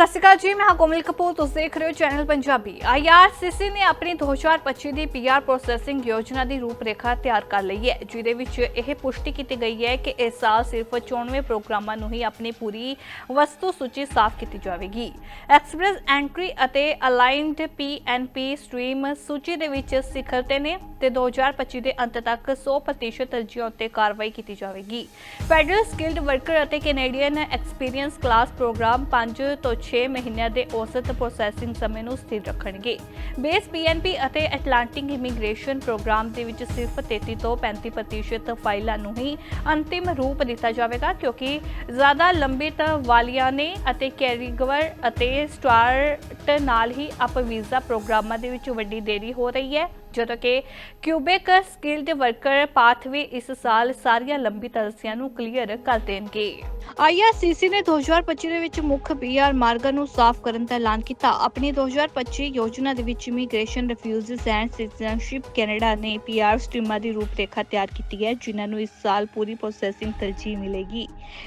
ਸਤਿ ਸ਼੍ਰੀ ਅਕਾਲ ਜੀ, ਮੈਂ ਹਾਂ ਕੋਮਲ ਕਪੂਰ, ਤੁਸੀਂ ਦੇਖ ਰਹੇ ਹੋ ਚੈਨਲ ਪੰਜਾਬੀ। ਆਈਆਰਸੀਸੀ ਨੇ ਆਪਣੀ 2025 ਦੀ ਪੀਆਰ ਪ੍ਰੋਸੈਸਿੰਗ ਯੋਜਨਾ ਦੀ ਰੂਪਰੇਖਾ ਤਿਆਰ ਕਰ ਲਈ ਹੈ, ਜਿਹਦੇ ਵਿੱਚ ਇਹ ਪੁਸ਼ਟੀ ਕੀਤੀ ਗਈ ਹੈ ਕਿ ਇਸ ਸਾਲ ਸਿਰਫ 94 ਪ੍ਰੋਗਰਾਮਾਂ ਨੂੰ ਹੀ ਆਪਣੀ ਪੂਰੀ ਵਸਤੂ ਸੂਚੀ ਸਾਫ਼ ਕੀਤੀ ਜਾਵੇਗੀ। ਐਕਸਪ੍ਰੈਸ ਐਂਟਰੀ ਅਤੇ ਅਲਾਈਨਡ ਪੀਐਨਪੀ ਸਟ੍ਰੀਮ ਸੂਚੀ ਦੇ ਵਿੱਚ ਸਿਖਰ ਤੇ ਨੇ ਤੇ 2025 ਦੇ ਅੰਤ ਤੱਕ 100% ਤਰਜੀਹਾਂ ਉੱਤੇ ਕਾਰਵਾਈ ਕੀਤੀ ਜਾਵੇਗੀ। ਫੈਡਰਲ ਸਕਿਲਡ ਵਰਕਰ ਅਤੇ ਕੈਨੇਡੀਅਨ ਐਕਸਪੀਰੀਅੰਸ ਕਲਾਸ ਪ੍ਰੋਗਰਾਮ 5 ਤੋਂ 6 ਮਹੀਨਿਆਂ ਦੇ ਔਸਤ ਪ੍ਰੋਸੈਸਿੰਗ ਸਮੇਂ ਨੂੰ ਸਥਿਰ ਰੱਖਣਗੇ। ਬੇਸ ਪੀਐਨਪੀ ਅਤੇ ਐਟਲਾਂਟਿਕ ਇਮੀਗ੍ਰੇਸ਼ਨ ਪ੍ਰੋਗਰਾਮ ਦੇ ਵਿੱਚ ਸਿਰਫ 33 ਤੋਂ 35% ਫਾਈਲਾਂ ਨੂੰ ਹੀ ਅੰਤਿਮ ਰੂਪ ਦਿੱਤਾ ਜਾਵੇਗਾ, ਕਿਉਂਕਿ ਜ਼ਿਆਦਾ ਲੰਬਿਤ ਵਾਲੀਆਂ ਨੇ ਅਤੇ ਕੈਰੀਗਵਰ ਅਤੇ ਸਟਾਰਟ ਨਾਲ ਹੀ ਅਪ ਵੀਜ਼ਾ ਪ੍ਰੋਗਰਾਮਾਂ ਦੇ ਵਿੱਚ ਵੱਡੀ ਦੇਰੀ ਹੋ ਰਹੀ ਹੈ। ਜਦੋਂ ਕਿ ਕਿਊਬਿਕ ਸਕਿਲਡ ਵਰਕਰ ਪਾਥਵੇ ਇਸ ਸਾਲ ਸਾਰੀਆਂ ਲੰਬੀ ਅਰਜ਼ੀਆਂ ਨੂੰ ਕਲੀਅਰ ਕਰ ਦੇਣਗੇ। ਆਈਆਰਸੀਸੀ ਨੇ 2025 ਦੇ ਵਿੱਚ ਮੁੱਖ ਪੀਆਰ ਮਾਰਗਾਂ ਨੂੰ ਸਾਫ਼ ਕਰਨ ਦਾ ਐਲਾਨ ਕੀਤਾ। ਆਪਣੀ 2025 ਯੋਜਨਾ ਦੇ ਵਿੱਚ immigration refugees and citizenship Canada ਨੇ ਪੀਆਰ ਸਟ੍ਰੀਮਾਂ ਦੀ ਰੂਪਰੇਖਾ ਤਿਆਰ ਕੀਤੀ ਹੈ, ਜਿਨ੍ਹਾਂ ਨੂੰ ਇਸ ਸਾਲ ਪੂਰੀ ਪ੍ਰੋਸੈਸਿੰਗ ਤਰਜੀਹ ਮਿਲੇਗੀ।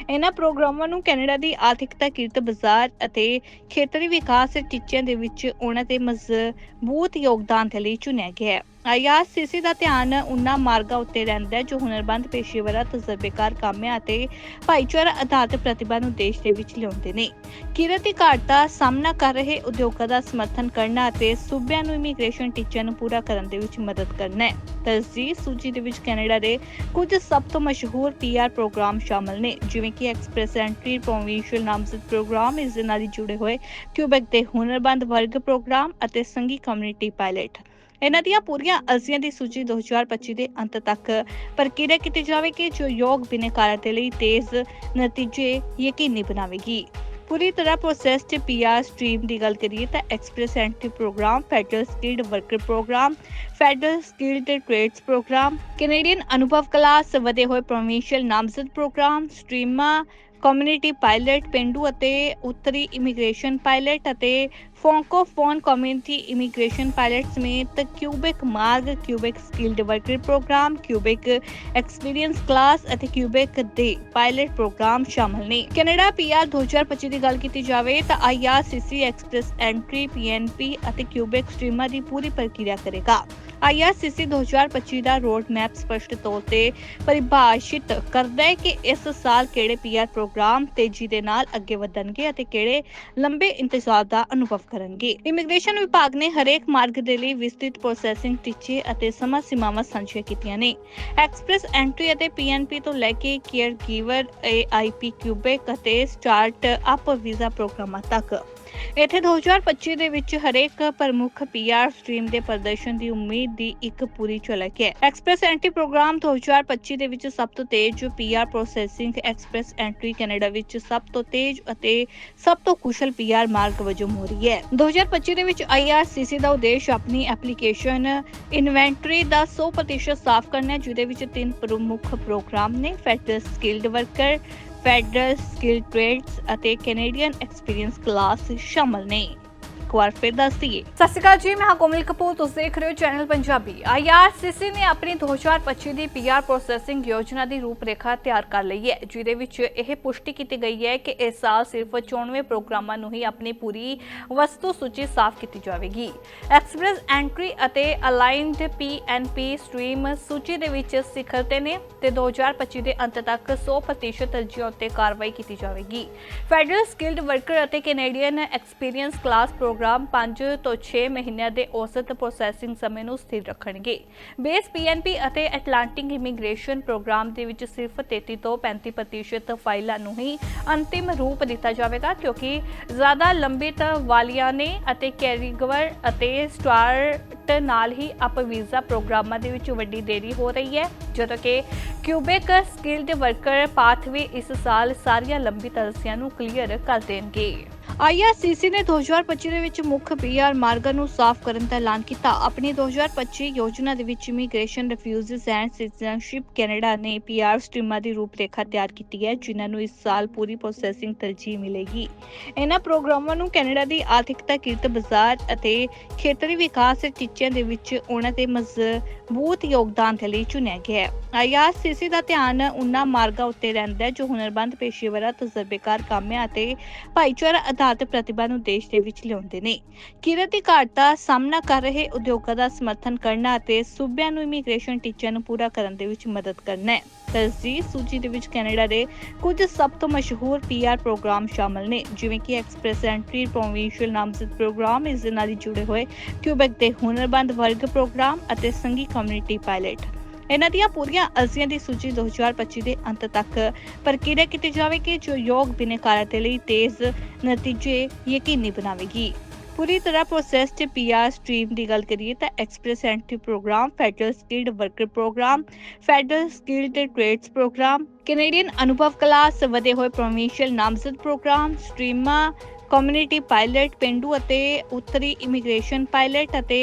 ਇਹਨਾਂ ਪ੍ਰੋਗਰਾਮਾਂ ਨੂੰ ਕੈਨੇਡਾ ਦੀ ਆਰਥਿਕਤਾ ਕਿਰਤ ਬਾਜ਼ਾਰ ਅਤੇ ਖੇਤਰੀ ਵਿਕਾਸ ਟੀਚਿਆਂ ਦੇ ਵਿੱਚ ਉਹਨਾਂ ਦੇ ਮਜ਼ਬੂਤ ਯੋਗਦਾਨ ਦੇ ਲਈ ਚੁਣਿਆ ਗਿਆ ਹੈ। ਆਈਆਰਸੀਸੀ ਦਾ ਧਿਆਨ ਉਹਨਾਂ ਮਾਰਗਾਂ ਉੱਤੇ ਰਹਿੰਦਾ ਹੈ, ਜੋ ਹੁਨਰਬੰਦ ਪੇਸ਼ੇਵਰਾਂ, ਤਜਰਬੇਕਾਰ ਕਾਮਿਆਂ ਅਤੇ ਭਾਈਚਾਰਾ ਆਧਾਰਿਤ ਪ੍ਰਤਿਭਾ ਨੂੰ ਦੇਸ਼ ਦੇ ਵਿੱਚ ਲਿਆਉਂਦੇ ਨੇ। ਕਿਰਤ ਦੀ ਘਾਟ ਦਾ ਸਾਹਮਣਾ ਕਰ ਰਹੇ ਉਦਯੋਗਾਂ ਦਾ ਸਮਰਥਨ ਕਰਨਾ ਅਤੇ ਸੂਬਿਆਂ ਨੂੰ ਇਮੀਗ੍ਰੇਸ਼ਨ ਟੀਚਿਆਂ ਨੂੰ ਪੂਰਾ ਕਰਨ ਦੇ ਵਿੱਚ ਮਦਦ ਕਰਨਾ ਹੈ। ਤਰਜੀਹ ਸੂਚੀ ਦੇ ਵਿੱਚ ਕੈਨੇਡਾ ਦੇ ਕੁਝ ਸਭ ਤੋਂ ਮਸ਼ਹੂਰ ਪੀਆਰ ਪ੍ਰੋਗਰਾਮ ਸ਼ਾਮਲ ਨੇ, ਜਿਵੇਂ ਕਿ ਐਕਸਪ੍ਰੈਸ ਐਂਟਰੀ, ਪ੍ਰੋਵਿੰਸ਼ੀਅਲ ਨਾਮਜ਼ਦ ਪ੍ਰੋਗਰਾਮ, ਇਸ ਦੇ ਨਾਲ ਜੁੜੇ ਹੋਏ ਕਿਊਬੈਕ ਦੇ ਹੁਨਰਬੰਦ ਵਰਗ ਪ੍ਰੋਗਰਾਮ ਅਤੇ ਸੰਘੀ ਕਮਿਊਨਿਟੀ ਪਾਇਲਟ। ਇਹਨਾਂ ਦੀਆਂ ਪੂਰੀਆਂ ਅਰਜ਼ੀਆਂ ਦੀ ਸੂਚੀ 2025 ਦੇ ਅੰਤ ਤੱਕ ਪ੍ਰਕਿਰਿਆ ਕੀਤੀ ਜਾਵੇਗੀ, ਜੋ ਯੋਗ ਬਿਨੇਕਾਰਾਂ ਦੇ ਲਈ ਤੇਜ਼ ਨਤੀਜੇ ਯਕੀਨੀ ਬਣਾਵੇਗੀ। ਪੂਰੀ ਤਰ੍ਹਾਂ ਪ੍ਰੋਸੈਸਡ ਪੀਆਰ ਸਟ੍ਰੀਮ ਦੀ ਗੱਲ ਕਰੀਏ ਤਾਂ express entry program federal skilled worker program federal skilled trades program Canadian ਅਨੁਭਵ ਕਲਾਸ ਵਧੇ ਹੋਏ ਪ੍ਰੋਵਿੰਸ਼ੀਅਲ ਨਾਮਜ਼ਦ ਪ੍ਰੋਗਰਾਮ ਸਟ੍ਰੀਮਾਂ ਕਮਿਊਨਿਟੀ ਪਾਇਲਟ ਪਿੰਡੂ ਅਤੇ ਉੱਤਰੀ ਇਮੀਗ੍ਰੇਸ਼ਨ ਪਾਇਲਟ ਅਤੇ ਫੋਂਕੋਫੋਨ ਕਮਿਊਨਿਟੀ ਇਮੀਗ੍ਰੇਸ਼ਨ ਪਾਇਲਟ ਸਮੇਤ ਕਿਊਬਿਕ ਮਾਰਗ Quebec skilled worker program Quebec experience class ਅਤੇ ਕਿਊਬਿਕ ਦੇ ਪਾਇਲਟ ਪ੍ਰੋਗਰਾਮ ਸ਼ਾਮਲ ਨੇ ਕੈਨੇਡਾ ਪੀਆਰ 2025 ਦੀ ਗੱਲ ਕੀਤੀ ਜਾਵੇ ਤਾਂ ਆਈਆਰਸੀਸੀ ਐਕਸਪ੍ਰੈਸ ਐਂਟਰੀ ਪੀਐਨਪੀ ਅਤੇ ਕਿਊਬਿਕ ਸਟ੍ਰੀਮਾਂ ਦੀ ਪੂਰੀ ਪ੍ਰਕਿਰਿਆ ਕਰੇਗਾ ਆਈਆਰਸੀਸੀ 2025 ਦਾ ਰੋਡ ਮੈਪ ਸਪਸ਼ਟ ਤੌਰ ਤੇ ਪਰਿਭਾਸ਼ਿਤ ਕਰਦਾ ਹੈ ਕਿ ਇਸ ਸਾਲ ਕਿਹੜੇ ਪੀਆਰ ਪ੍ਰੋਗਰਾਮ ਤੇਜ਼ੀ ਦੇ ਨਾਲ ਅੱਗੇ ਵਧਣਗੇ ਅਤੇ ਕਿਹੜੇ ਲੰਬੇ ਇੰਤਜ਼ਾਰ ਦਾ ਅਨੁਭਵ ਕਰਨਗੇ। ਇਮੀਗ੍ਰੇਸ਼ਨ ਵਿਭਾਗ ਨੇ ਹਰੇਕ ਮਾਰਗ ਦੇ ਲਈ ਵਿਸਤ੍ਰਿਤ ਪ੍ਰੋਸੈਸਿੰਗ ਟੀਚੇ ਅਤੇ ਸਮਾਂ ਸੀਮਾਵਾਂ ਸਾਂਝੀਆਂ ਕੀਤੀਆਂ ਨੇ। ਐਕਸਪ੍ਰੈਸ ਐਂਟਰੀ ਅਤੇ ਪੀਐਨਪੀ ਤੋਂ ਲੈ ਕੇ ਕੇਅਰ ਗਿਵਰ ਏਆਈਪੀ ਕਿਊਬਿਕ ਅਤੇ ਸਟਾਰਟ ਅਪ ਵੀਜ਼ਾ ਪ੍ਰੋਗਰਾਮਾਂ ਤੱਕ। ਇੱਥੇ 2025 ਦੇ ਵਿੱਚ ਹਰੇਕ ਪ੍ਰਮੁੱਖ ਪੀਆਰ ਸਟ੍ਰੀਮ ਦੇ ਪ੍ਰਦਰਸ਼ਨ ਦੀ ਉਮੀਦ ਦੀ ਇੱਕ ਪੂਰੀ ਝਲਕ ਹੈ। ਐਕਸਪ੍ਰੈਸ ਐਂਟਰੀ ਪ੍ਰੋਗਰਾਮ 2025 ਦੇ ਵਿੱਚ ਸਭ ਤੋਂ ਤੇਜ਼ PR processing express entry Canada ਵਿੱਚ ਸਭ ਤੋਂ ਤੇਜ਼ ਅਤੇ ਸਭ ਤੋਂ ਕੁਸ਼ਲ ਪੀਆਰ ਮਾਰਗ ਵਜੋਂ ਹੋ ਰਹੀ ਹੈ। 2025 ਦੇ ਵਿੱਚ ਆਈਆਰਸੀਸੀ ਦਾ ਉਦੇਸ਼ ਆਪਣੀ ਐਪਲੀਕੇਸ਼ਨ ਇਨਵੈਂਟਰੀ ਦਾ 100% ਸਾਫ਼ ਕਰਨਾ ਹੈ, ਜਿਹਦੇ ਵਿੱਚ ਤਿੰਨ ਪ੍ਰਮੁੱਖ ਪ੍ਰੋਗਰਾਮ ਨੇ federal skilled worker federal skill trades ਅਤੇ ਕੈਨੇਡੀਅਨ ਐਕਸਪੀਰੀਅੰਸ ਕਲਾਸ ਸ਼ਾਮਲ ਨੇ। ਇੱਕ ਵਾਰ ਫਿਰ ਦੱਸ ਦਈਏ ਸਤਿ ਸ਼੍ਰੀ ਅਕਾਲ ਜੀ, ਮੈਂ ਹਾਂ ਕੋਮਲ ਕਪੂਰ, ਤੁਸੀਂ ਦੇਖ ਰਹੇ ਹੋ ਚੈਨਲ ਪੰਜਾਬੀ। ਆਈਆਰਸੀਸੀ ਨੇ ਆਪਣੀ 2025 ਦੀ ਪੀਆਰ ਪ੍ਰੋਸੈਸਿੰਗ ਯੋਜਨਾ ਦੀ ਰੂਪਰੇਖਾ ਤਿਆਰ ਕਰ ਲਈ ਹੈ, ਜਿਹਦੇ ਵਿੱਚ ਇਹ ਪੁਸ਼ਟੀ ਕੀਤੀ ਗਈ ਹੈ ਕਿ ਇਸ ਸਾਲ ਸਿਰਫ 94 ਪ੍ਰੋਗਰਾਮਾਂ ਨੂੰ ਹੀ ਆਪਣੀ ਪੂਰੀ ਵਸਤੂ ਸੂਚੀ ਸਾਫ਼ ਕੀਤੀ ਜਾਵੇਗੀ। ਐਕਸਪ੍ਰੈਸ ਐਂਟਰੀ ਅਤੇ ਅਲਾਈਨਡ ਪੀਐਨਪੀ ਸਟ੍ਰੀਮ ਸੂਚੀ ਦੇ ਵਿੱਚ ਸਿਖਰ ਤੇ ਨੇ ਤੇ 2025 ਦੇ ਅੰਤ ਤੱਕ 100% ਤਰਜੀਹਾਂ ਉੱਤੇ ਕਾਰਵਾਈ ਕੀਤੀ ਜਾਵੇਗੀ। ਫੈਡਰਲ ਸਕਿਲਡ ਵਰਕਰ ਅਤੇ Canadian experience class program program 5 ਤੋਂ 6 ਮਹੀਨਿਆਂ ਦੇ ਔਸਤ ਪ੍ਰੋਸੈਸਿੰਗ ਸਮੇਂ ਨੂੰ ਸਥਿਰ ਰੱਖਣਗੇ। ਬੇਸ ਪੀਐਨਪੀ ਅਤੇ ਐਟਲਾਂਟਿਕ ਇਮੀਗ੍ਰੇਸ਼ਨ ਪ੍ਰੋਗਰਾਮ ਦੇ ਵਿੱਚ ਸਿਰਫ 33 ਤੋਂ 35% ਫਾਈਲਾਂ ਨੂੰ ਹੀ ਅੰਤਿਮ ਰੂਪ ਦਿੱਤਾ ਜਾਵੇਗਾ, ਕਿਉਂਕਿ ਜ਼ਿਆਦਾ ਲੰਬਿਤ ਵਾਲੀਆਂ ਨੇ ਅਤੇ ਕੈਰੀਗਵਰ ਅਤੇ ਸਟਾਰਟ ਨਾਲ ਹੀ ਅਪ ਵੀਜ਼ਾ ਪ੍ਰੋਗਰਾਮਾਂ ਦੇ ਵਿੱਚ ਵੱਡੀ ਦੇਰੀ ਹੋ ਰਹੀ ਹੈ, ਜਦੋਂ ਕਿ ਕਿਊਬਿਕ ਸਕਿਲਡ ਵਰਕਰ ਪਾਥਵੇ ਇਸ ਸਾਲ ਸਾਰੀਆਂ ਲੰਬੀ ਤਰਸੀਆਂ ਨੂੰ ਕਲੀਅਰ ਕਰ ਦੇਣਗੇ। ਆਈਆਰਸੀਸੀ ਨੇ 2025 ਦੇ ਵਿੱਚ ਮੁੱਖ ਪੀਆਰ ਮਾਰਗਾਂ ਨੂੰ ਸਾਫ਼ ਕਰਨ ਦਾ ਐਲਾਨ ਕੀਤਾ। ਆਪਣੀ 2025 ਯੋਜਨਾ ਦੇ ਵਿੱਚ immigration refugees and citizenship Canada ਨੇ ਪੀਆਰ ਸਟ੍ਰੀਮਾਂ ਦੀ ਰੂਪਰੇਖਾ ਤਿਆਰ ਕੀਤੀ ਹੈ, ਜਿਨ੍ਹਾਂ ਨੂੰ ਇਸ ਸਾਲ ਪੂਰੀ ਪ੍ਰੋਸੈਸਿੰਗ ਤਰਜੀਹ ਮਿਲੇਗੀ। ਇਹਨਾਂ ਪ੍ਰੋਗਰਾਮਾਂ ਨੂੰ ਕੈਨੇਡਾ ਦੀ ਆਰਥਿਕਤਾ ਕਿਰਤ ਬਾਜ਼ਾਰ ਅਤੇ ਖੇਤਰੀ ਵਿਕਾਸ ਟੀਚਿਆਂ ਦੇ ਵਿੱਚ ਉਹਨਾਂ ਦੇ ਮਜ਼ਬੂਤ ਯੋਗਦਾਨ ਦੇ ਲਈ ਚੁਣਿਆ ਗਿਆ ਹੈ। ਆਈਆਰਸੀਸੀ ਦਾ ਧਿਆਨ ਉਹਨਾਂ ਮਾਰਗਾਂ ਉੱਤੇ ਰਹਿੰਦਾ ਹੈ, ਜੋ ਹੁਨਰਬੰਦ ਪੇਸ਼ੇਵਰਾਂ, ਤਜਰਬੇਕਾਰ ਕਾਮਿਆਂ ਅਤੇ ਭਾਈਚਾਰਾ ਆਧਾਰਿਤ ਪ੍ਰਤਿਭਾ ਨੂੰ ਦੇਸ਼ ਦੇ ਵਿੱਚ ਲਿਆਉਂਦੇ ਨੇ। ਕਿਰਤ ਦੀ ਘਾਟ ਦਾ ਸਾਹਮਣਾ ਕਰ ਰਹੇ ਉਦਯੋਗਾਂ ਦਾ ਸਮਰਥਨ ਕਰਨਾ ਅਤੇ ਸੂਬਿਆਂ ਨੂੰ ਇਮੀਗ੍ਰੇਸ਼ਨ ਟੀਚਿਆਂ ਨੂੰ ਪੂਰਾ ਕਰਨ ਦੇ ਵਿੱਚ ਮਦਦ ਕਰਨਾ ਹੈ। ਤਰਜੀਹ ਸੂਚੀ ਦੇ ਵਿੱਚ ਕੈਨੇਡਾ ਦੇ ਕੁਝ ਸਭ ਤੋਂ ਮਸ਼ਹੂਰ ਪੀਆਰ ਪ੍ਰੋਗਰਾਮ ਸ਼ਾਮਲ ਨੇ, ਜਿਵੇਂ ਕਿ ਐਕਸਪ੍ਰੈਸ ਐਂਟਰੀ ਪ੍ਰੋਵਿੰਸ਼ੀਅਲ ਨਾਮਜ਼ਦ ਪ੍ਰੋਗਰਾਮ, ਇਸ ਦੇ ਨਾਲ ਜੁੜੇ ਹੋਏ ਕਿਊਬੈਕ ਦੇ ਹੁਨਰਬੰਦ ਵਰਗ ਪ੍ਰੋਗਰਾਮ ਅਤੇ ਸੰਗੀ ਕਮਿਊਨਿਟੀ ਪਾਇਲਟ ਇਹਨਾਂ ਦੀਆਂ ਪੂਰੀਆਂ ਅਰਜ਼ੀਆਂ ਦੀ ਸੂਚੀ 2025 ਦੇ ਅੰਤ ਤੱਕ ਪ੍ਰਕਿਰਿਆ ਕੀਤੀ ਜਾਵੇਗੀ, ਜੋ ਯੋਗ ਬਿਨੇਕਾਰਾਂ ਦੇ ਲਈ ਤੇਜ਼ ਨਤੀਜੇ ਯਕੀਨੀ ਬਣਾਵੇਗੀ। ਪੂਰੀ ਤਰ੍ਹਾਂ ਪ੍ਰੋਸੈਸ ਤੇ ਪੀਆਰ ਸਟ੍ਰੀਮ ਦੀ ਗੱਲ ਕਰੀਏ ਤਾਂ express entry program federal skilled worker program federal skilled trades program Canadian ਅਨੁਭਵ ਕਲਾਸ ਵਧੇ ਹੋਏ ਪ੍ਰੋਵਿੰਸ਼ੀਅਲ ਨਾਮਜ਼ਦ ਪ੍ਰੋਗਰਾਮ ਸਟ੍ਰੀਮਾਂ ਕਮਿਊਨਿਟੀ ਪਾਇਲਟ ਪਿੰਡੂ ਅਤੇ ਉੱਤਰੀ ਇਮੀਗ੍ਰੇਸ਼ਨ ਪਾਇਲਟ ਅਤੇ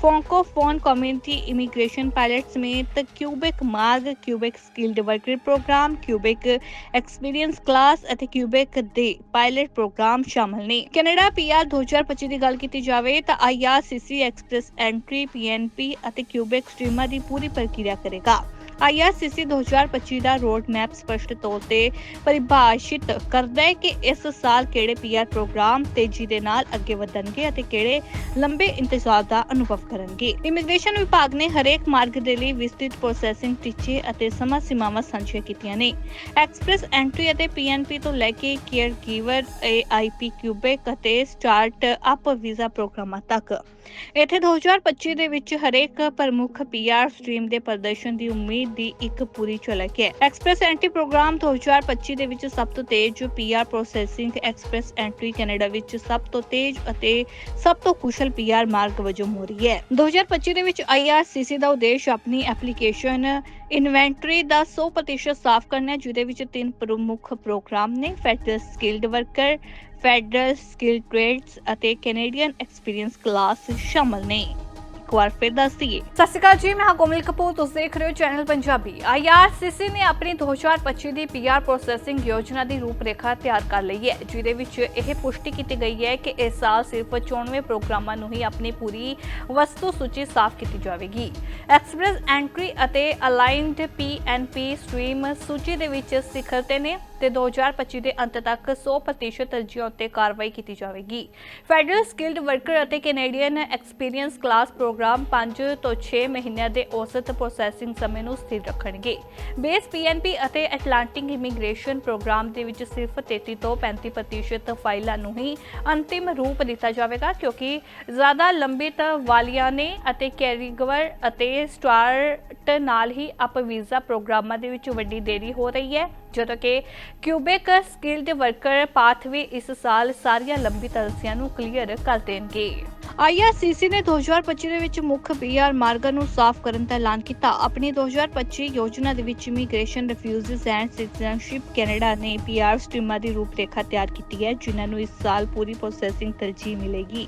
ਫੋਂਕੋਫੋਨ ਕਮਿਊਨਿਟੀ ਇਮੀਗ੍ਰੇਸ਼ਨ ਪਾਇਲਟ ਸਮੇਤ ਕਿਊਬਿਕ ਮਾਰਗ Quebec skilled worker program Quebec experience class ਅਤੇ ਕਿਊਬਿਕ ਦੇ ਪਾਇਲਟ ਪ੍ਰੋਗਰਾਮ ਸ਼ਾਮਲ ਨੇ। ਕੈਨੇਡਾ ਪੀਆਰ 2025 ਦੀ ਗੱਲ ਕੀਤੀ ਜਾਵੇ ਤਾਂ ਆਈਆਰਸੀਸੀ ਐਕਸਪ੍ਰੈਸ ਐਂਟਰੀ ਪੀਐਨਪੀ ਅਤੇ ਕਿਊਬਿਕ ਸਟ੍ਰੀਮਾਂ ਦੀ ਪੂਰੀ ਪ੍ਰਕਿਰਿਆ ਕਰੇਗਾ। ਆਈਆਰਸੀਸੀ 2025 ਦਾ ਰੋਡ ਮੈਪ ਸਪਸ਼ਟ ਤੌਰ ਤੇ ਪਰਿਭਾਸ਼ਿਤ ਕਰਦਾ ਹੈ ਕਿ ਇਸ ਸਾਲ ਕਿਹੜੇ ਪੀਆਰ ਪ੍ਰੋਗਰਾਮ ਤੇਜ਼ੀ ਦੇ ਨਾਲ ਅੱਗੇ ਵਧਣਗੇ ਅਤੇ ਕਿਹੜੇ ਲੰਬੇ ਇੰਤਜ਼ਾਰ ਦਾ ਅਨੁਭਵ ਕਰਨਗੇ। ਇਮੀਗ੍ਰੇਸ਼ਨ ਵਿਭਾਗ ਨੇ ਹਰੇਕ ਮਾਰਗ ਦੇ ਲਈ ਵਿਸਤ੍ਰਿਤ ਪ੍ਰੋਸੈਸਿੰਗ ਟੀਚੇ ਅਤੇ ਸਮਾਂ ਸੀਮਾਵਾਂ ਸਾਂਝੀਆਂ ਕੀਤੀਆਂ ਨੇ। ਐਕਸਪ੍ਰੈਸ ਐਂਟਰੀ ਅਤੇ ਪੀਐਨਪੀ ਤੋਂ ਲੈ ਕੇ ਕੇਅਰ ਗਿਵਰ ਏਆਈਪੀ ਕਿਊਬਿਕ ਅਤੇ ਸਟਾਰਟ ਅਪ ਵੀਜ਼ਾ ਪ੍ਰੋਗਰਾਮਾਂ ਤੱਕ। ਇੱਥੇ 2025 ਦੇ ਵਿੱਚ ਹਰੇਕ ਪ੍ਰਮੁੱਖ ਪੀਆਰ ਸਟ੍ਰੀਮ ਦੇ ਪ੍ਰਦਰਸ਼ਨ ਦੀ ਉਮੀਦ ਦੀ ਇੱਕ ਪੂਰੀ ਝਲਕ ਹੈ। ਐਕਸਪ੍ਰੈਸ ਐਂਟਰੀ ਪ੍ਰੋਗਰਾਮ 2025 ਦੇ ਵਿੱਚ ਸਭ ਤੋਂ ਤੇਜ਼ PR processing express entry Canada ਵਿੱਚ ਸਭ ਤੋਂ ਤੇਜ਼ ਅਤੇ ਸਭ ਤੋਂ ਕੁਸ਼ਲ ਪੀਆਰ ਮਾਰਗ ਵਜੋਂ ਹੋ ਰਹੀ ਹੈ। 2025 ਦੇ ਵਿੱਚ ਆਈਆਰਸੀਸੀ ਦਾ ਉਦੇਸ਼ ਆਪਣੀ ਐਪਲੀਕੇਸ਼ਨ ਇਨਵੈਂਟਰੀ ਦਾ 100% ਸਾਫ਼ ਕਰਨਾ ਹੈ, ਜਿਹਦੇ ਵਿੱਚ ਤਿੰਨ ਪ੍ਰਮੁੱਖ ਪ੍ਰੋਗਰਾਮ ਨੇ federal skilled worker federal skill trades ਅਤੇ ਕੈਨੇਡੀਅਨ ਐਕਸਪੀਰੀਅੰਸ ਕਲਾਸ ਸ਼ਾਮਲ ਨੇ। ਇੱਕ ਵਾਰ ਫਿਰ ਦੱਸ ਦਈਏ ਸਤਿ ਸ਼੍ਰੀ ਅਕਾਲ ਜੀ, ਮੈਂ ਹਾਂ ਕੋਮਲ ਕਪੂਰ, ਤੁਸੀਂ ਦੇਖ ਰਹੇ ਹੋ ਚੈਨਲ ਪੰਜਾਬੀ। ਆਈਆਰਸੀਸੀ ਨੇ ਆਪਣੀ 2025 ਦੀ ਪੀਆਰ ਪ੍ਰੋਸੈਸਿੰਗ ਯੋਜਨਾ ਦੀ ਰੂਪਰੇਖਾ ਤਿਆਰ ਕਰ ਲਈ ਹੈ, ਜਿਹਦੇ ਵਿੱਚ ਇਹ ਪੁਸ਼ਟੀ ਕੀਤੀ ਗਈ ਹੈ ਕਿ ਇਸ ਸਾਲ ਸਿਰਫ 94 ਪ੍ਰੋਗਰਾਮਾਂ ਨੂੰ ਹੀ ਆਪਣੀ ਪੂਰੀ ਵਸਤੂ ਸੂਚੀ ਸਾਫ਼ ਕੀਤੀ ਜਾਵੇਗੀ। ਐਕਸਪ੍ਰੈਸ ਐਂਟਰੀ ਅਤੇ ਅਲਾਈਨਡ ਪੀਐਨਪੀ ਸਟ੍ਰੀਮ ਸੂਚੀ ਦੇ ਵਿੱਚ ਸਿਖਰ ਤੇ ਨੇ। ਤੇ 2025 ਦੇ ਅੰਤ ਤੱਕ 100% ਅਰਜ਼ੀਆਂ ਉੱਤੇ ਕਾਰਵਾਈ ਕੀਤੀ ਜਾਵੇਗੀ। ਫੈਡਰਲ ਸਕਿਲਡ ਵਰਕਰ ਅਤੇ ਕੈਨੇਡੀਅਨ ਐਕਸਪੀਰੀਅੰਸ ਕਲਾਸ ਪ੍ਰੋਗਰਾਮ 5 ਤੋਂ 6 ਮਹੀਨਿਆਂ ਦੇ ਔਸਤ ਪ੍ਰੋਸੈਸਿੰਗ ਸਮੇਂ ਨੂੰ ਸਥਿਰ ਰੱਖਣਗੇ। ਬੇਸ ਪੀਐਨਪੀ ਅਤੇ ਐਟਲਾਂਟਿਕ ਇਮੀਗ੍ਰੇਸ਼ਨ ਪ੍ਰੋਗਰਾਮ ਦੇ ਵਿੱਚ ਸਿਰਫ 33 ਤੋਂ 35% ਫਾਈਲਾਂ ਨੂੰ ਹੀ ਅੰਤਿਮ ਰੂਪ ਦਿੱਤਾ ਜਾਵੇਗਾ, ਕਿਉਂਕਿ ਜ਼ਿਆਦਾ ਲੰਬਿਤ ਵਾਲੀਆਂ ਨੇ ਅਤੇ ਕੈਰੀਗਵਰ ਅਤੇ ਸਟਾਰਟ ਨਾਲ ਹੀ ਅਪ ਵੀਜ਼ਾ ਪ੍ਰੋਗਰਾਮਾਂ ਦੇ ਵਿੱਚ ਵੱਡੀ ਦੇਰੀ ਹੋ ਰਹੀ ਹੈ। ਜਦੋਂ ਕਿ ਕਿਊਬਿਕ ਸਕਿਲਡ ਵਰਕਰ ਪਾਥਵੇ ਇਸ ਸਾਲ ਸਾਰੀਆਂ ਲੰਬੀ ਅਰਜ਼ੀਆਂ ਨੂੰ ਕਲੀਅਰ ਕਰ ਦੇਣਗੇ। ਆਈਆਰਸੀਸੀ ਨੇ 2025 ਦੇ ਵਿੱਚ ਮੁੱਖ ਪੀਆਰ ਮਾਰਗਾਂ ਨੂੰ ਸਾਫ਼ ਕਰਨ ਦਾ ਐਲਾਨ ਕੀਤਾ। ਆਪਣੀ 2025 ਯੋਜਨਾ ਦੇ ਵਿੱਚ immigration refugees and citizenship Canada ਨੇ ਪੀਆਰ ਸਟ੍ਰੀਮਾਂ ਦੀ ਰੂਪਰੇਖਾ ਤਿਆਰ ਕੀਤੀ ਹੈ, ਜਿਨ੍ਹਾਂ ਨੂੰ ਇਸ ਸਾਲ ਪੂਰੀ ਪ੍ਰੋਸੈਸਿੰਗ ਤਰਜੀਹ ਮਿਲੇਗੀ।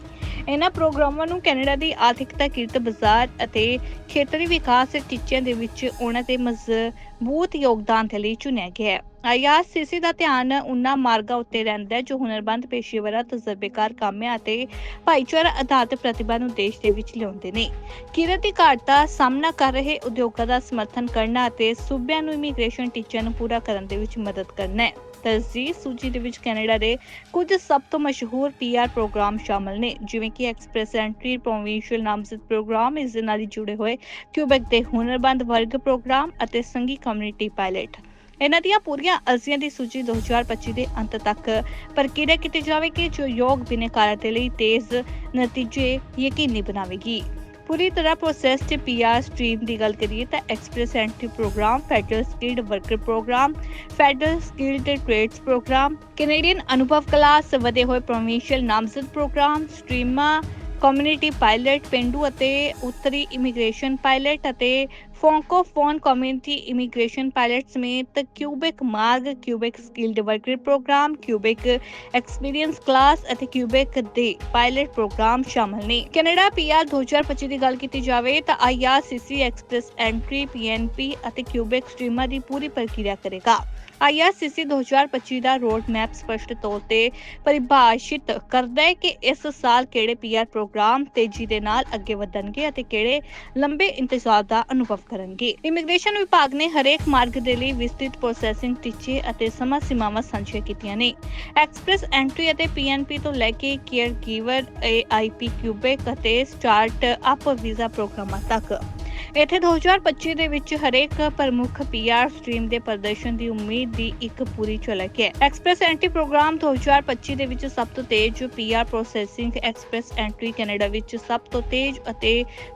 ਇਹਨਾਂ ਪ੍ਰੋਗਰਾਮਾਂ ਨੂੰ ਕੈਨੇਡਾ ਦੀ ਆਰਥਿਕਤਾ ਕਿਰਤ ਬਾਜ਼ਾਰ ਅਤੇ ਖੇਤਰੀ ਵਿਕਾਸ ਟੀਚਿਆਂ ਦੇ ਵਿੱਚ ਉਹਨਾਂ ਦੇ ਮਜ਼ਬੂਤ ਯੋਗਦਾਨ ਦੇ ਲਈ ਚੁਣਿਆ ਗਿਆ ਹੈ। ਆਈਆਰਸੀਸੀ ਦਾ ਧਿਆਨ ਉਹਨਾਂ ਮਾਰਗਾਂ ਉੱਤੇ ਰਹਿੰਦਾ ਹੈ, ਜੋ ਹੁਨਰਬੰਦ ਪੇਸ਼ੇਵਰਾਂ, ਤਜਰਬੇਕਾਰ ਕਾਮਿਆਂ ਅਤੇ ਭਾਈਚਾਰਾ ਆਧਾਰਿਤ ਪ੍ਰਤਿਭਾ ਨੂੰ ਦੇਸ਼ ਦੇ ਵਿੱਚ ਲਿਆਉਂਦੇ ਨੇ। ਕਿਰਤ ਦੀ ਘਾਟ ਦਾ ਸਾਹਮਣਾ ਕਰ ਰਹੇ ਉਦਯੋਗਾਂ ਦਾ ਸਮਰਥਨ ਕਰਨਾ ਅਤੇ ਸੂਬਿਆਂ ਨੂੰ ਇਮੀਗ੍ਰੇਸ਼ਨ ਟੀਚਿਆਂ ਨੂੰ ਪੂਰਾ ਕਰਨ ਦੇ ਵਿੱਚ ਮਦਦ ਕਰਨਾ ਹੈ। ਤਰਜੀਹ ਸੂਚੀ ਦੇ ਵਿੱਚ ਕੈਨੇਡਾ ਦੇ ਕੁਝ ਸਭ ਤੋਂ ਮਸ਼ਹੂਰ ਪੀਆਰ ਪ੍ਰੋਗਰਾਮ ਸ਼ਾਮਲ ਨੇ, ਜਿਵੇਂ ਕਿ ਐਕਸਪ੍ਰੈਸ ਐਂਟਰੀ ਪ੍ਰੋਵਿੰਸ਼ੀਅਲ ਨਾਮਜ਼ਦ ਪ੍ਰੋਗਰਾਮ, ਇਸ ਦੇ ਨਾਲ ਜੁੜੇ ਹੋਏ ਕਿਊਬੈਕ ਦੇ ਹੁਨਰਬੰਦ ਵਰਗ ਪ੍ਰੋਗਰਾਮ ਅਤੇ ਸੰਗੀ ਕਮਿਊਨਿਟੀ ਪਾਇਲਟ ਇਹਨਾਂ ਦੀਆਂ ਪੂਰੀਆਂ ਅਰਜ਼ੀਆਂ ਦੀ ਸੂਚੀ 2025 ਦੇ ਅੰਤ ਤੱਕ ਪ੍ਰਕਿਰਿਆ ਕੀਤੀ ਜਾਵੇਗੀ, ਜੋ ਯੋਗ ਬਿਨੇਕਾਰਾਂ ਦੇ ਲਈ ਤੇਜ਼ ਨਤੀਜੇ ਯਕੀਨੀ ਬਣਾਵੇਗੀ। ਪੂਰੀ ਤਰ੍ਹਾਂ ਪ੍ਰੋਸੈਸ ਪੀਆਰ ਸਟ੍ਰੀਮ ਦੀ ਗੱਲ ਕਰੀਏ ਤਾਂ express entry program federal skilled worker program federal skilled trades program Canadian ਅਨੁਭਵ ਕਲਾਸ ਵਧੇ ਹੋਏ ਪ੍ਰੋਵਿੰਸ਼ੀਅਲ ਨਾਮਜ਼ਦ ਪ੍ਰੋਗਰਾਮ ਸਟ੍ਰੀਮਾਂ ਕਮਿਊਨਿਟੀ ਪਾਇਲਟ ਪਿੰਡੂ ਅਤੇ ਉੱਤਰੀ ਇਮੀਗ੍ਰੇਸ਼ਨ ਪਾਇਲਟ ਅਤੇ ਫੋਂਕੋਫੋਨ ਕਮਿਊਨਿਟੀ ਇਮੀਗ੍ਰੇਸ਼ਨ ਪਾਇਲਟ ਸਮੇਤ ਕਿਊਬਿਕ ਮਾਰਗ Quebec skilled worker program Quebec experience class ਅਤੇ ਕਿਊਬਿਕ ਦੇ ਪਾਇਲਟ ਪ੍ਰੋਗਰਾਮ ਸ਼ਾਮਲ ਨੇ। ਕੈਨੇਡਾ ਪੀਆਰ 2025 ਦੀ ਗੱਲ ਕੀਤੀ ਜਾਵੇ ਤਾਂ ਆਈਆਰਸੀਸੀ ਐਕਸਪ੍ਰੈਸ ਐਂਟਰੀ ਪੀਐਨਪੀ ਅਤੇ ਕਿਊਬਿਕ ਸਟ੍ਰੀਮਾਂ ਦੀ ਪੂਰੀ ਪ੍ਰਕਿਰਿਆ ਕਰੇਗਾ। ਆਈਆਰਸੀਸੀ 2025 ਦਾ ਰੋਡ ਮੈਪ ਸਪਸ਼ਟ ਤੌਰ ਤੇ ਪਰਿਭਾਸ਼ਿਤ ਕਰਦਾ ਹੈ ਕਿ ਇਸ ਸਾਲ ਕਿਹੜੇ ਪੀਆਰ ਪ੍ਰੋਗਰਾਮ ਤੇਜ਼ੀ ਦੇ ਨਾਲ ਅੱਗੇ ਵਧਣਗੇ ਅਤੇ ਕਿਹੜੇ ਲੰਬੇ ਇੰਤਜ਼ਾਰ ਦਾ ਅਨੁਭਵ ਕਰਨਗੇ। ਇਮੀਗ੍ਰੇਸ਼ਨ ਵਿਭਾਗ ਨੇ ਹਰੇਕ ਮਾਰਗ ਦੇ ਲਈ ਵਿਸਤ੍ਰਿਤ ਪ੍ਰੋਸੈਸਿੰਗ ਟੀਚੇ ਅਤੇ ਸਮਾਂ ਸੀਮਾਵਾਂ ਸਾਂਝੀਆਂ ਕੀਤੀਆਂ ਨੇ। ਐਕਸਪ੍ਰੈਸ ਐਂਟਰੀ ਅਤੇ ਪੀਐਨਪੀ ਤੋਂ ਲੈ ਕੇ ਕੇਅਰ ਗਿਵਰ ਏਆਈਪੀ ਕਿਊਬਿਕ ਅਤੇ ਸਟਾਰਟ ਅਪ ਵੀਜ਼ਾ ਪ੍ਰੋਗਰਾਮਾਂ ਤੱਕ। ਇੱਥੇ 2025 ਦੇ ਵਿੱਚ ਹਰੇਕ ਪ੍ਰਮੁੱਖ ਪੀਆਰ ਸਟ੍ਰੀਮ ਦੇ ਪ੍ਰਦਰਸ਼ਨ ਦੀ ਉਮੀਦ ਦੀ ਇੱਕ ਪੂਰੀ ਝਲਕ ਹੈ। ਐਕਸਪ੍ਰੈਸ ਐਂਟਰੀ ਪ੍ਰੋਗਰਾਮ 2025 ਦੇ ਵਿੱਚ ਸਭ ਤੋਂ ਤੇਜ਼ PR processing express entry Canada ਵਿੱਚ ਸਭ ਤੋਂ ਤੇਜ਼ ਅਤੇ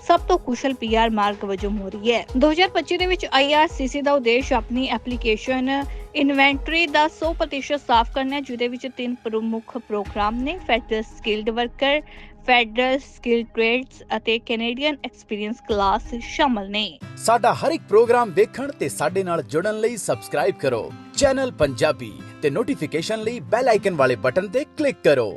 ਸਭ ਤੋਂ ਕੁਸ਼ਲ ਪੀਆਰ ਮਾਰਗ ਵਜੋਂ ਹੋ ਰਹੀ ਹੈ। 2025 ਦੇ ਵਿੱਚ ਆਈਆਰਸੀਸੀ ਦਾ ਉਦੇਸ਼ ਆਪਣੀ ਐਪਲੀਕੇਸ਼ਨ ਇਨਵੈਂਟਰੀ ਦਾ 100% ਸਾਫ਼ ਕਰਨਾ ਹੈ, ਜਿਹਦੇ ਵਿੱਚ ਤਿੰਨ ਪ੍ਰਮੁੱਖ ਪ੍ਰੋਗਰਾਮ ਨੇ federal skilled worker federal skill trades ਅਤੇ ਕੈਨੇਡੀਅਨ ਐਕਸਪੀਰੀਅੰਸ ਕਲਾਸ ਸ਼ਾਮਲ ਨੇ। ਸਾਡਾ ਹਰ ਇੱਕ ਪ੍ਰੋਗਰਾਮ ਦੇਖਣ ਤੇ ਸਾਡੇ ਨਾਲ ਜੁੜਨ ਲਈ ਸਬਸਕ੍ਰਾਈਬ ਕਰੋ। ਚੈਨਲ ਪੰਜਾਬੀ ਤੇ ਨੋਟੀਫਿਕੇਸ਼ਨ ਲਈ ਬੈਲ ਆਈਕਨ ਵਾਲੇ ਬਟਨ ਤੇ ਕਲਿੱਕ ਕਰੋ।